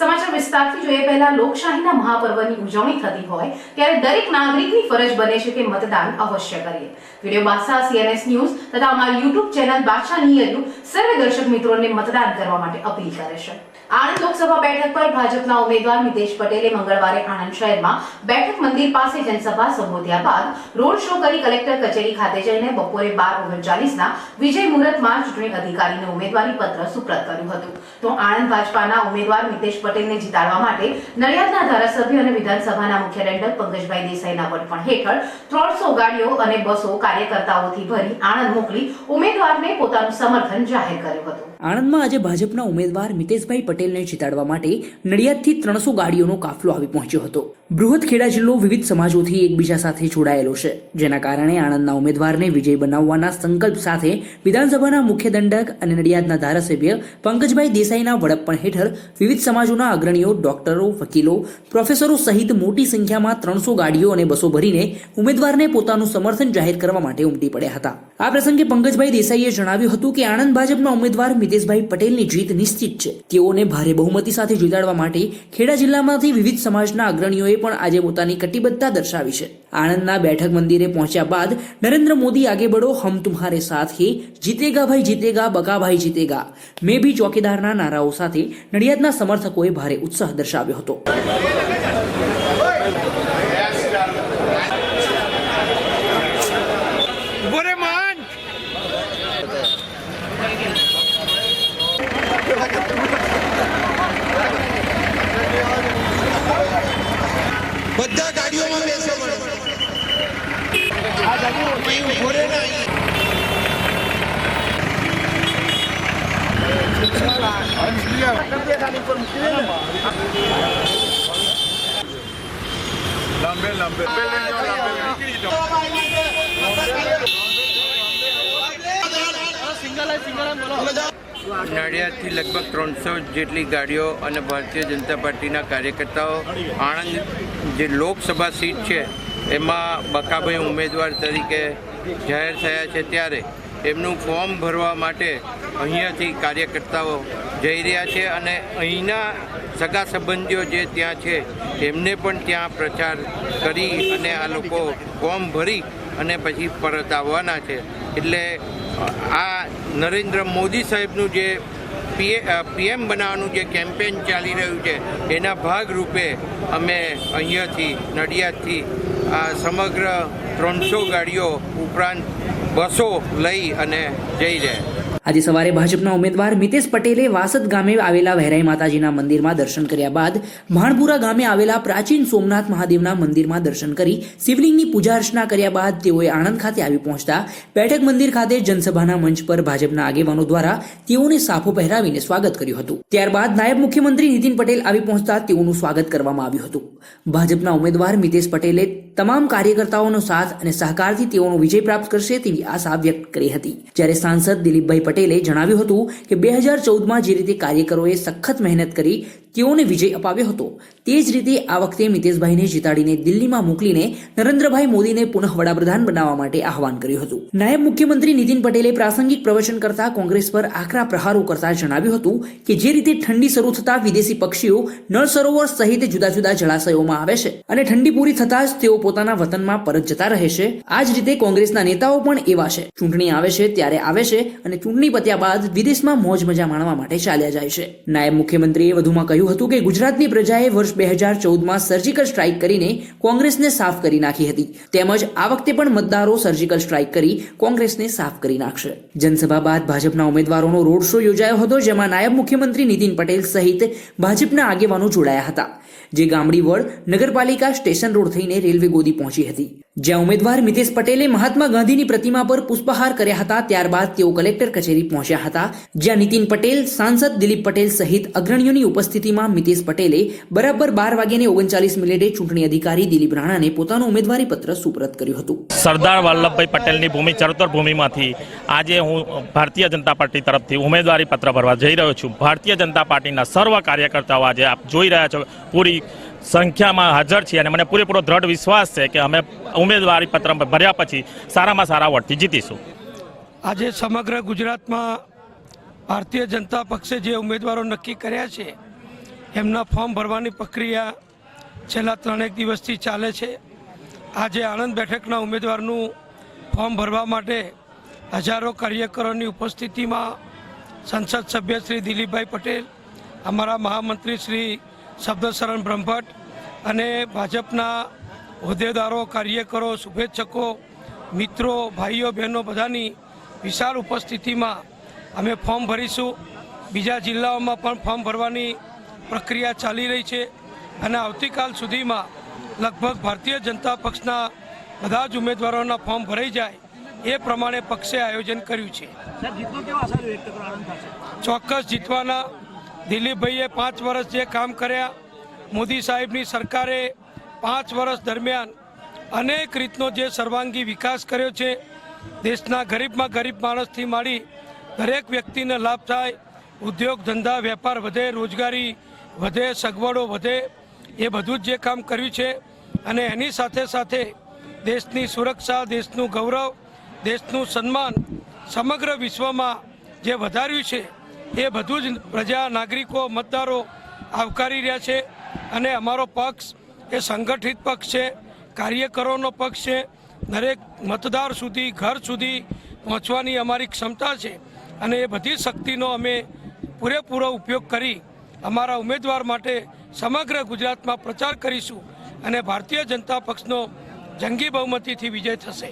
સમાચાર વિસ્તારથી જોઈએ, પહેલા લોકશાહીના મહાપર્વની ઉજવણી થતી હોય, ત્યારે દરેક નાગરિકની ફરજ બને છે કે મતદાન અવશ્ય કરીએ. વીડિયો બાદશાહ સીએનએસ ન્યૂઝ તથા અમારી યુટ્યુબ ચેનલ બાદશાહ નિયરનું સર્વે દર્શક મિત્રોને મતદાન કરવા માટે અપીલ કરે છે. આણંદ લોકસભા બેઠક પર ભાજપના ઉમેદવાર મિતેશ પટેલે મંગળવારે આણંદ શહેરમાં બેઠક મંદિર પાસે જનસભા સંબોધ્યા બાદ રોડ શો કરી કલેક્ટર કચેરી ખાતે જઈને બપોરે બાર ઓગણચાલીસના વિજય મુહૂર્તમાં ચૂંટણી અધિકારીને ઉમેદવારી પત્ર સુપ્રત કર્યું હતું. તો આણંદ ભાજપાના ઉમેદવાર મિતેશ પટેલને જીતાડવા માટે નડિયાદના ધારાસભ્ય અને વિધાનસભાના મુખ્ય દંડક પંકજભાઈ દેસાઈના વડપણ હેઠળ ત્રણસો ગાડીઓ અને બસો કાર્યકર્તાઓથી ભરી આણંદ મોકલી ઉમેદવારને પોતાનું સમર્થન જાહેર કર્યું હતું. આણંદમાં આજે ભાજપના ઉમેદવાર મિતેશભાઈ પટેલને જીતાડવા માટે નડિયાદથી ત્રણસો ગાડીઓનો કાફલો આવી પહોંચ્યો હતો. બૃહદ ખેડા જિલ્લો વિવિધ સમાજોથી એકબીજા સાથે જોડાયેલો છે. જેના કારણે આણંદના ઉમેદવારને વિજય બનાવવાના સંકલ્પ સાથે વિધાનસભાના મુખ્ય દંડક અને નડિયાદના ધારાસભ્ય પંકજભાઈ દેસાઈના વડપણ હેઠળ વિવિધ સમાજોના અગ્રણીઓ, ડોક્ટરો, વકીલો, પ્રોફેસરો સહિત મોટી સંખ્યામાં ત્રણસો ગાડીઓ અને બસો ભરીને ઉમેદવારને પોતાનું સમર્થન જાહેર કરવા માટે ઉમટી પડ્યા હતા. આ પ્રસંગે પંકજભાઈ દેસાઈએ જણાવ્યું હતું કે આણંદ ભાજપના ઉમેદવાર મિતેશભાઈ પટેલની જીત નિશ્ચિત છે. તેઓને ભારે બહુમતી સાથે જીતાડવા માટે ખેડા જિલ્લામાંથી વિવિધ સમાજના અગ્રણીઓએ પણ આજે પોતાની કટિબદ્ધતા દર્શાવી છે. આણંદના બેઠક મંદિરે પહોંચ્યા બાદ નરેન્દ્ર મોદી આગે બળો, હમ તુમ્હારે સાથ હે, જીતેગા ભાઈ જીતેગા, બકાભાઈ જીતેગા. મેં ભી ચોકીદારના નારાઓ સાથે નડિયાદના સમર્થકોએ ભારે ઉત્સાહ દર્શાવ્યો હતો. લાંબે નડિયાદથી લગભગ ત્રણસો જેટલી ગાડીઓ અને ભારતીય જનતા પાર્ટીના કાર્યકર્તાઓ આણંદ જે લોકસભા સીટ છે, એમાં બકાભાઈ ઉમેદવાર તરીકે જાહેર થયા છે ત્યારે. એમનું ફોર્મ ભરવા માટે અહીંયાથી કાર્યકર્તાઓ જઈ રહ્યા છે અને અહીંના સગા સંબંધીઓ જે ત્યાં છે એમને પણ ત્યાં પ્રચાર કરી અને આ લોકો ફોર્મ ભરી અને પછી પરત આવવાના છે. એટલે આ નરેન્દ્ર મોદી સાહેબનું જે પીએ પીએમ બનાવવાનું જે કેમ્પેન ચાલી રહ્યું છે, એના ભાગરૂપે અમે અહીંયાથી નડિયાદથી આ સમગ્ર ત્રણસો ગાડીઓ ઉપરાંત બસો લઈ અને જઈ જાય. આજે સવારે ભાજપના ઉમેદવાર મિતેશ પટેલે વાસદ ગામે આવેલા વહેરાઈ માતાજીના મંદિરમાં દર્શન કર્યા બાદ માણપુરા ગામે આવેલા પ્રાચીન સોમનાથ મહાદેવના મંદિરમાં દર્શન કરી શિવલિંગની પૂજા અર્ચના કર્યા બાદ તેઓએ આણંદ ખાતે આવી પહોંચતા બેઠક મંદિર ખાતે જનસભાના મંચ પર ભાજપના આગેવાનો દ્વારા તેઓને સાફો પહેરાવીને સ્વાગત કર્યું હતું. ત્યારબાદ નાયબ મુખ્યમંત્રી નીતિન પટેલ આવી પહોંચતા તેઓનું સ્વાગત કરવામાં આવ્યું હતું. ભાજપના ઉમેદવાર મિતેશ પટેલે તમામ કાર્યકર્તાઓનો સાથ અને સહકારથી તેઓનો વિજય પ્રાપ્ત કરશે તેવી આશા વ્યક્ત કરી હતી. જ્યારે સાંસદ દિલીપભાઈ પટેલે જણાવ્યું હતું કે બે હજાર ચૌદમાં જે રીતે કાર્યકરોએ સખત મહેનત કરી તેઓને વિજય અપાવ્યો હતો. તે જ રીતે આ વખતે મિતેશભાઈને જીતાડીને દિલ્હીમાં મોકલીને નરેન્દ્રભાઈ મોદીને પુનઃ વડાપ્રધાન બનાવવા માટે આહવાન કર્યું હતું. નાયબ મુખ્યમંત્રી નીતિન પટેલે પ્રાસંગિક પ્રવચન કરતા કોંગ્રેસ પર આકરા પ્રહારો કરતા જણાવ્યું હતું કે જે રીતે ઠંડી શરૂ થતા વિદેશી પક્ષીઓ નળ સરોવર સહિત જુદા જુદા જળાશયોમાં આવે છે અને ઠંડી પૂરી થતા જ તેઓ પોતાના વતનમાં પરત જતા રહે છે, આ જ રીતે કોંગ્રેસના નેતાઓ પણ એવા છે. ચૂંટણી આવે છે, ત્યારે આવે છે અને ચૂંટણી પત્યા બાદ વિદેશમાં મોજ મજા માણવા માટે ચાલ્યા જાય છે. નાયબ મુખ્યમંત્રીએ વધુમાં કહ્યું હતું કે ગુજરાતની પ્રજાએ વર્ષ બે હજાર ચૌદમાં સર્જિકલ સ્ટ્રાઇક કરીને કોંગ્રેસને સાફ કરી નાખી હતી. તેમજ આ વખતે પણ મતદારો સર્જિકલ સ્ટ્રાઇક કરી કોંગ્રેસને સાફ કરી નાખશે. જનસભા બાદ ભાજપના ઉમેદવારોનો રોડ શો યોજાયો હતો, જેમાં નાયબ મુખ્યમંત્રી નીતિન પટેલ સહિત ભાજપના આગેવાનો જોડાયા હતા. જે ગામડી વડ નગરપાલિકા સ્ટેશન રોડ થઈને રેલવે ગોદી પહોંચી હતી. જ્યાં ઉમેદવાર મિતેશ પટેલે મહાત્મા ગાંધીની પ્રતિમા પર પુષ્પહાર કર્યા હતા, ત્યારબાદ તેઓ કલેક્ટર કચેરી પહોંચ્યા હતા. જ્યાં નીતિન પટેલ, સાંસદ દિલીપ પટેલ સહિત અગ્રણીઓની ઉપસ્થિતિમાં મિતેશ પટેલે બરાબર બાર વાગ્યાને ઓગણચાલીસ મિનિટે ચૂંટણી અધિકારી દિલીપ રાણાને પોતાનું ઉમેદવારી પત્ર સુપ્રત કર્યું હતું. સરદાર વલ્લભભાઈ પટેલની ભૂમિ ચરતર ભૂમિમાંથી આજે હું ભારતીય જનતા પાર્ટી તરફથી ઉમેદવારી પત્ર ભરવા જઈ રહ્યો છું. ભારતીય જનતા પાર્ટીના સર્વ કાર્યકર્તાઓ આજે આપ જોઈ રહ્યા છો. પૂરી સંખ્યામાં હાજર છીએ અને મને પૂરેપૂરો દ્રઢ વિશ્વાસ છે કે અમે ઉમેદવારી પત્ર ભર્યા પછી સારામાં સારા વોટથી જીતીશું. આજે સમગ્ર ગુજરાતમાં ભારતીય જનતા પક્ષે જે ઉમેદવારો નક્કી કર્યા છે, એમના ફોર્મ ભરવાની પ્રક્રિયા છેલ્લા ત્રણેક દિવસથી ચાલે છે. આજે આણંદ બેઠકના ઉમેદવારનું ફોર્મ ભરવા માટે હજારો કાર્યકરોની ઉપસ્થિતિમાં સંસદ સભ્ય શ્રી દિલીપભાઈ પટેલ, અમારા મહામંત્રી શ્રી શબ્દશરણ બ્રહ્મભટ્ટ અને ભાજપના હોદ્દેદારો કાર્યકરો શુભેચ્છકો મિત્રો ભાઈઓ બહેનો બધાની વિશાળ ઉપસ્થિતિમાં અમે ફોર્મ ભરીશું. બીજા જિલ્લાઓમાં પણ ફોર્મ ભરવાની પ્રક્રિયા ચાલી રહી છે અને આવતીકાલ સુધીમાં લગભગ ભારતીય જનતા પક્ષના બધા જ ઉમેદવારોના ફોર્મ ભરાઈ જાય એ પ્રમાણે પક્ષે આયોજન કર્યું છે. ચોક્કસ જીતવાના દિલીપભાઈએ પાંચ વર્ષ જે કામ કર્યા, મોદી સાહેબની સરકારે પાંચ વર્ષ દરમિયાન અનેક રીતનો જે સર્વાંગી વિકાસ કર્યો છે, દેશના ગરીબમાં ગરીબ માણસથી માંડી દરેક વ્યક્તિને લાભ થાય, ઉદ્યોગ ધંધા, વેપાર વધે, રોજગારી વધે, સગવડો વધે, એ બધું જ જે કામ કર્યું છે અને એની સાથે સાથે દેશની સુરક્ષા, દેશનું ગૌરવ, દેશનું સન્માન સમગ્ર વિશ્વમાં જે વધાર્યું છે એ બધું જ પ્રજા, નાગરિકો, મતદારો આવકારી રહ્યા છે અને અમારો પક્ષ એ સંગઠિત પક્ષ છે, કાર્યકરોનો પક્ષ છે, દરેક મતદાર સુધી, ઘર સુધી પહોંચવાની અમારી ક્ષમતા છે અને એ બધી શક્તિનો અમે પૂરેપૂરો ઉપયોગ કરી અમારા ઉમેદવાર માટે સમગ્ર ગુજરાતમાં પ્રચાર કરીશું અને ભારતીય જનતા પક્ષનો જંગી બહુમતીથી વિજય થશે.